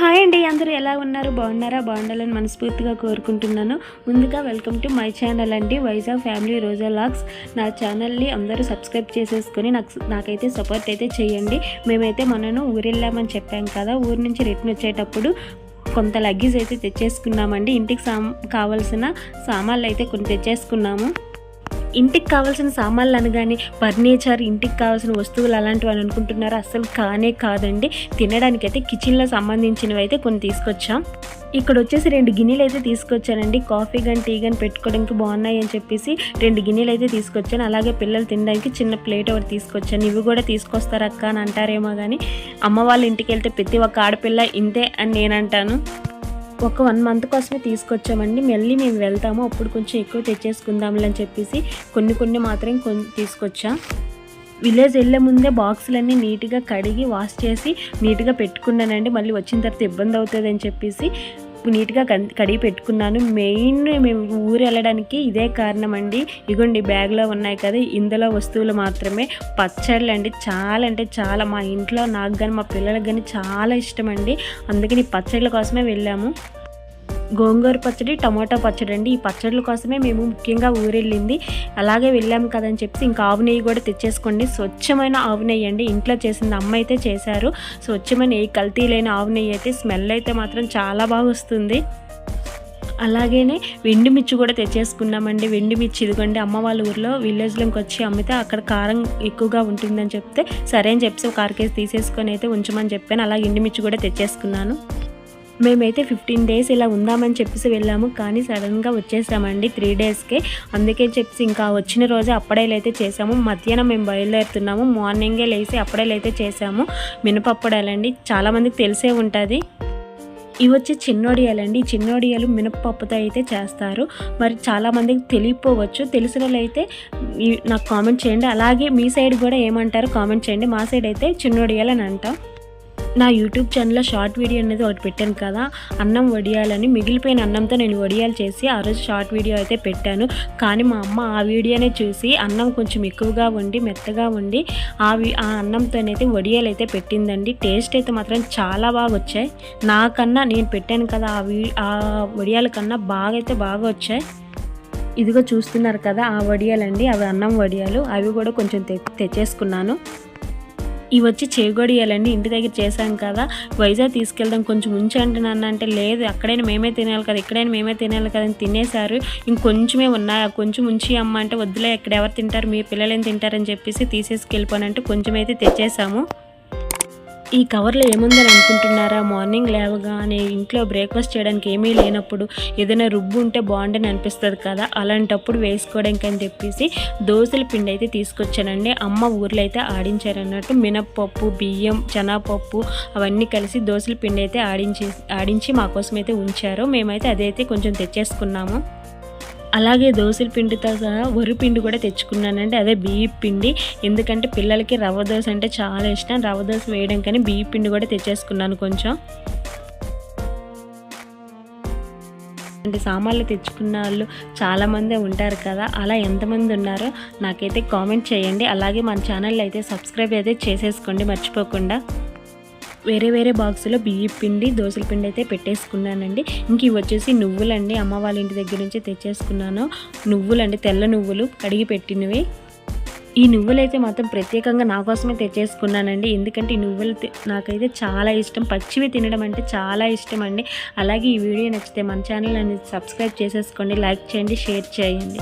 Hi అండి అందరూ ఎలా ఉన్నారు? బాగున్నారా? బాగుండాలని మనస్ఫూర్తిగా కోరుకుంటున్నాను. ముందుగా వెల్కమ్ టు మై ఛానల్ అండి వైజాగ్ ఫ్యామిలీ రోజా లాగ్స్ నా ఛానల్ని అందరూ సబ్స్క్రైబ్ చేసేసుకొని నాకు నాకైతే సపోర్ట్ అయితే చేయండి. మేమైతే మనను ఊరెళ్ళామని చెప్పాం కదా ఊరి నుంచి రిటర్న్ వచ్చేటప్పుడు కొంత లగ్గేజ్ అయితే తెచ్చేసుకున్నామండి. ఇంటికి సా కావాల్సిన సామాన్లు అయితే కొన్ని తెచ్చేసుకున్నాము. ఇంటికి కావాల్సిన సామాన్లు అనగానే ఫర్నిచర్ ఇంటికి కావాల్సిన వస్తువులు అలాంటివి అని అనుకుంటున్నారు? అస్సలు కానే కాదండి. తినడానికి అయితే కిచెన్లో సంబంధించినవి అయితే కొన్ని తీసుకొచ్చాం. ఇక్కడ వచ్చేసి రెండు గిన్నెలు అయితే తీసుకొచ్చానండి. కాఫీ కానీ టీ కానీ పెట్టుకోవడానికి బాగున్నాయి అని చెప్పేసి రెండు గిన్నెలు అయితే తీసుకొచ్చాను. అలాగే పిల్లలు తినడానికి చిన్న ప్లేట్ ఒకటి తీసుకొచ్చాను. ఇవి కూడా తీసుకొస్తారు అక్క అని అంటారేమో కానీ అమ్మ వాళ్ళ ఇంటికి వెళ్తే ప్రతి ఒక్క ఆడపిల్ల ఇంతే అని నేను అంటాను. ఒక వన్ మంత్ కోసమే తీసుకొచ్చామండి. మళ్ళీ మేము వెళ్తాము. అప్పుడు కొంచెం ఎక్కువ తెచ్చేసుకుందాంలే అని చెప్పేసి కొన్ని కొన్ని మాత్రం కొన్ని తీసుకొచ్చాం. విలేజ్ వెళ్ళే ముందే బాక్సులన్నీ నీట్గా కడిగి వాష్ చేసి నీట్గా పెట్టుకున్నానండి. మళ్ళీ వచ్చిన తర్వాత ఇబ్బంది అవుతుంది అని చెప్పేసి నీట్గా కడిగి పెట్టుకున్నాను. మెయిన్ మేము ఊరు వెళ్ళడానికి ఇదే కారణం అండి. ఇగోండి బ్యాగ్లో ఉన్నాయి కదా ఇందులో వస్తువులు మాత్రమే. పచ్చళ్ళు అండి చాలా అంటే చాలా. మా ఇంట్లో నాకు కానీ మా పిల్లలకు కానీ చాలా ఇష్టం అండి. అందుకని పచ్చళ్ళ కోసమే వెళ్ళాము. గోంగూర పచ్చడి టమాటా పచ్చడి అండి. ఈ పచ్చడిల కోసమే మేము ముఖ్యంగా ఊరెళ్ళింది. అలాగే వెళ్ళాము కదని చెప్పి ఇంకా ఆవు నెయ్యి కూడా తెచ్చేసుకోండి. స్వచ్ఛమైన ఆవు నెయ్యి అండి. ఇంట్లో చేసింది అమ్మ అయితే చేశారు. స్వచ్ఛమైన ఏ కల్తీ లేని ఆవు నెయ్యి అయితే స్మెల్ అయితే మాత్రం చాలా బాగా వస్తుంది. అలాగేనే వెండిమిర్చి కూడా తెచ్చేసుకున్నామండి. వెండిమిర్చి ఇదిగోండి అమ్మ వాళ్ళ ఊర్లో విలేజ్లోకి వచ్చి అమ్మితే అక్కడ కారం ఎక్కువగా ఉంటుందని చెప్తే సరే అని చెప్పి ఒక అరకేసి తీసేసుకొని అయితే ఉంచమని చెప్పాను. అలాగే ఎండుమిర్చి కూడా తెచ్చేసుకున్నాను. మేమైతే ఫిఫ్టీన్ డేస్ ఇలా ఉందామని చెప్పేసి వెళ్ళాము కానీ సడన్గా వచ్చేసామండి త్రీ డేస్కే అందుకే చెప్పేసి ఇంకా వచ్చిన రోజు అప్పడేలైతే చేసాము. మధ్యాహ్నం మేము బయలుదేరుతున్నాము. మార్నింగే లేచి అప్పడేలైతే చేసాము. మినపప్పడాలండి. చాలామందికి తెలిసే ఉంటుంది. ఇవి వచ్చి చిన్నోడియాలండి. చిన్నోడియాలు మినపప్పుతో అయితే చేస్తారు. మరి చాలామందికి తెలియపోవచ్చు తెలిసిన అయితే నాకు కామెంట్ చేయండి. అలాగే మీ సైడ్ కూడా ఏమంటారు కామెంట్ చేయండి. మా సైడ్ అయితే చిన్నోడియాలు అని అంటాం. నా యూట్యూబ్ ఛానల్లో షార్ట్ వీడియో అనేది ఒకటి పెట్టాను కదా అన్నం వడియాలని. మిగిలిపోయిన అన్నంతో నేను వడియాలు చేసి ఆ రోజు షార్ట్ వీడియో అయితే పెట్టాను. కానీ మా అమ్మ ఆ వీడియోనే చూసి అన్నం కొంచెం ఎక్కువగా వండి మెత్తగా వండి ఆ వి- ఆ అన్నంతోనైతే వడియాలు అయితే పెట్టిందండి. టేస్ట్ అయితే మాత్రం చాలా బాగా వచ్చాయి. నాకన్నా నేను పెట్టాను కదా ఆ వీ ఆ వడియాల కన్నా బాగా అయితే బాగా వచ్చాయి. ఇదిగో చూస్తున్నారు కదా ఆ వడియాలండి అవి అన్నం వడియాలు. అవి కూడా కొంచెం తె తెచ్చేసుకున్నాను. ఇవి వచ్చి చేగొడియాలండి. ఇంటి దగ్గర చేశాం కదా వైజాగ్ తీసుకెళ్దాం కొంచెం ఉంచండి నాన్న అంటే లేదు అక్కడైనా మేమే తినాలి కదా ఇక్కడైనా మేమే తినాలి కదా అని తినేశారు. ఇంకొంచమే ఉన్నాయి కొంచెం ఉంచి అమ్మ అంటే వద్దులే ఇక్కడ ఎవరు తింటారు మీ పిల్లలు ఏం తింటారని చెప్పేసి తీసేసుకెళ్ళిపోనంటే కొంచెం అయితే తెచ్చేసాము. ఈ కవర్లో ఏముందని అనుకుంటున్నారా? మార్నింగ్ లేవగానే ఇంట్లో బ్రేక్ఫాస్ట్ చేయడానికి ఏమీ లేనప్పుడు ఏదైనా రుబ్బు ఉంటే బాగుండని అనిపిస్తుంది కదా? అలాంటప్పుడు వేసుకోవడానికి అని చెప్పేసి దోశల పిండి అయితే తీసుకొచ్చానండి. అమ్మ ఊర్లో అయితే ఆడించారన్నట్టు మినప్పప్పు బియ్యం చెనాపప్పు అవన్నీ కలిసి దోశల పిండి అయితే ఆడించి ఆడించి మా కోసం అయితే ఉంచారు. మేమైతే అదైతే కొంచెం తెచ్చేసుకున్నాము. అలాగే దోశల పిండితో సహా వరి పిండి కూడా తెచ్చుకున్నానండి. అదే బియ్య పిండి. ఎందుకంటే పిల్లలకి రవ్వ దోశ అంటే చాలా ఇష్టం. రవ్వ దోశ వేయడం కానీ బియ్య పిండి కూడా తెచ్చేసుకున్నాను కొంచెం. అంటే సామాన్లు తెచ్చుకున్న వాళ్ళు చాలామంది ఉంటారు కదా. అలా ఎంతమంది ఉన్నారో నాకైతే కామెంట్ చేయండి. అలాగే మన ఛానల్ అయితే సబ్స్క్రైబ్ అయితే చేసేసుకోండి. మర్చిపోకుండా. వేరే వేరే బాక్స్లో బియ్య పిండి దోసల పిండి అయితే పెట్టేసుకున్నానండి. ఇంక ఇవి వచ్చేసి నువ్వులండి. అమ్మ వాళ్ళ ఇంటి దగ్గర నుంచి తెచ్చేసుకున్నాను. నువ్వులండి తెల్ల నువ్వులు కడిగి పెట్టినవి. ఈ నువ్వులు అయితే మాత్రం ప్రత్యేకంగా నా కోసమే తెచ్చేసుకున్నానండి. ఎందుకంటే ఈ నువ్వులు నాకైతే చాలా ఇష్టం. పచ్చివి తినడం అంటే చాలా ఇష్టం అండి అలాగే ఈ వీడియో నచ్చితే మన ఛానల్ అనేది సబ్స్క్రైబ్ చేసేసుకోండి. లైక్ చేయండి షేర్ చేయండి.